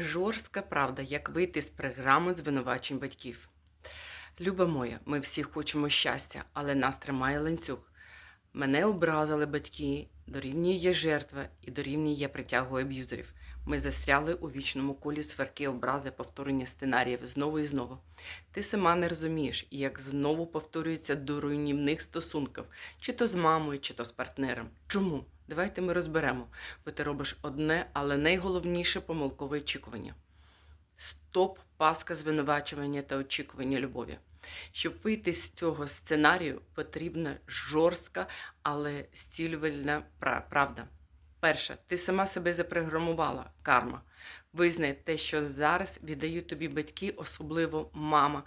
Жорстка правда, як вийти з програми звинувачень батьків. Люба моя, ми всі хочемо щастя, але нас тримає ланцюг. Мене образили батьки, дорівнює є жертва і дорівнює є притягує аб'юзерів. Ми застряли у вічному колі сверки образи повторення сценаріїв знову і знову. Ти сама не розумієш, як знову повторюється до руйнівних стосунків, чи то з мамою, чи то з партнером. Чому? Давайте ми розберемо, бо ти робиш одне, але найголовніше помилкове очікування. Стоп, паска звинувачування та очікування любові. Щоб вийти з цього сценарію, потрібна жорстка, але зцілювальна правда. Перше, ти сама себе запрограмувала, карма. Визнай те, що зараз віддають тобі батьки, особливо мама.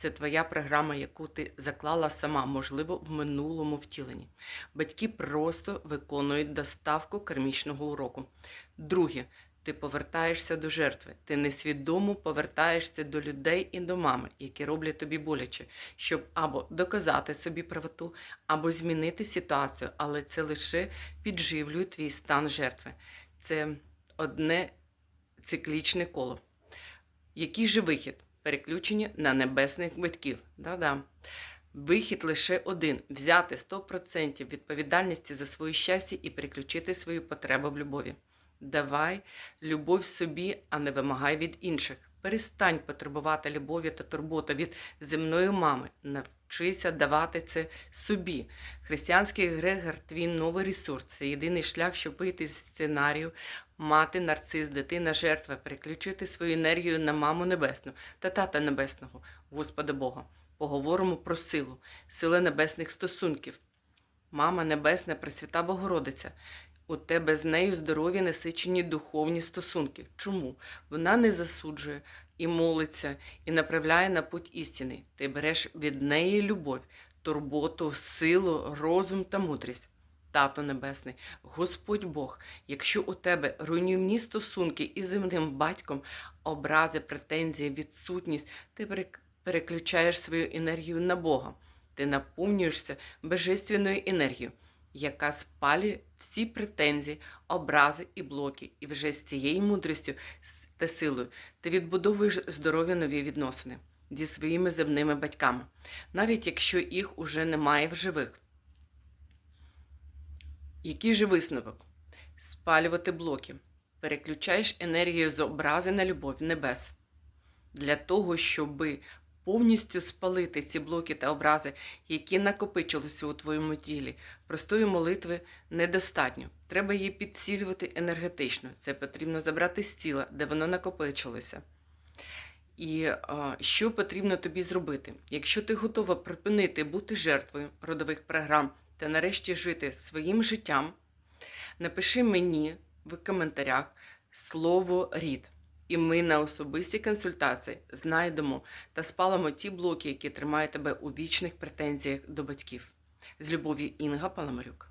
Це твоя програма, яку ти заклала сама, можливо, в минулому втіленні. Батьки просто виконують доставку кармічного уроку. Друге, ти повертаєшся до жертви. Ти несвідомо повертаєшся до людей і до мами, які роблять тобі боляче, щоб або доказати собі правоту, або змінити ситуацію, але це лише підживлює твій стан жертви. Це одне циклічне коло. Який же вихід? Переключення на небесних батьків. Да-да. Вихід лише один: взяти 100% відповідальності за своє щастя і переключити свою потребу в любові. Давай любов собі, а не вимагай від інших. Перестань потребувати любові та турботи від земної мами. Навчися давати це собі. Християнський Грегор твій новий ресурс. Це єдиний шлях, щоб вийти з сценарію, мати нарцис, дитина жертва, переключити свою енергію на маму небесну та тата небесного, Господа Бога. Поговоримо про силу, сили небесних стосунків. Мама Небесна, Пресвята Богородиця. У тебе з нею здорові насичені духовні стосунки. Чому? Вона не засуджує і молиться, і направляє на путь істини. Ти береш від неї любов, турботу, силу, розум та мудрість. Тато Небесний, Господь Бог, якщо у тебе руйнівні стосунки із земним батьком, образи, претензії, відсутність, ти переключаєш свою енергію на Бога. Ти наповнюєшся божественною енергією, яка спалює всі претензії, образи і блоки, і вже з цією мудрістю та силою ти відбудовуєш здорові нові відносини зі своїми земними батьками, навіть якщо їх уже немає в живих. Який же висновок? Спалювати блоки. Переключаєш енергію з образи на любов небес. Для того, щоби повністю спалити ці блоки та образи, які накопичилися у твоєму тілі, простої молитви недостатньо. Треба її підсилювати енергетично. Це потрібно забрати з тіла, де воно накопичилося. І а, що потрібно тобі зробити? Якщо ти готова припинити бути жертвою родових програм та нарешті жити своїм життям, напиши мені в коментарях слово рід. І ми на особистій консультації знайдемо та спалимо ті блоки, які тримають тебе у вічних претензіях до батьків. З любов'ю Інга Паламарюк.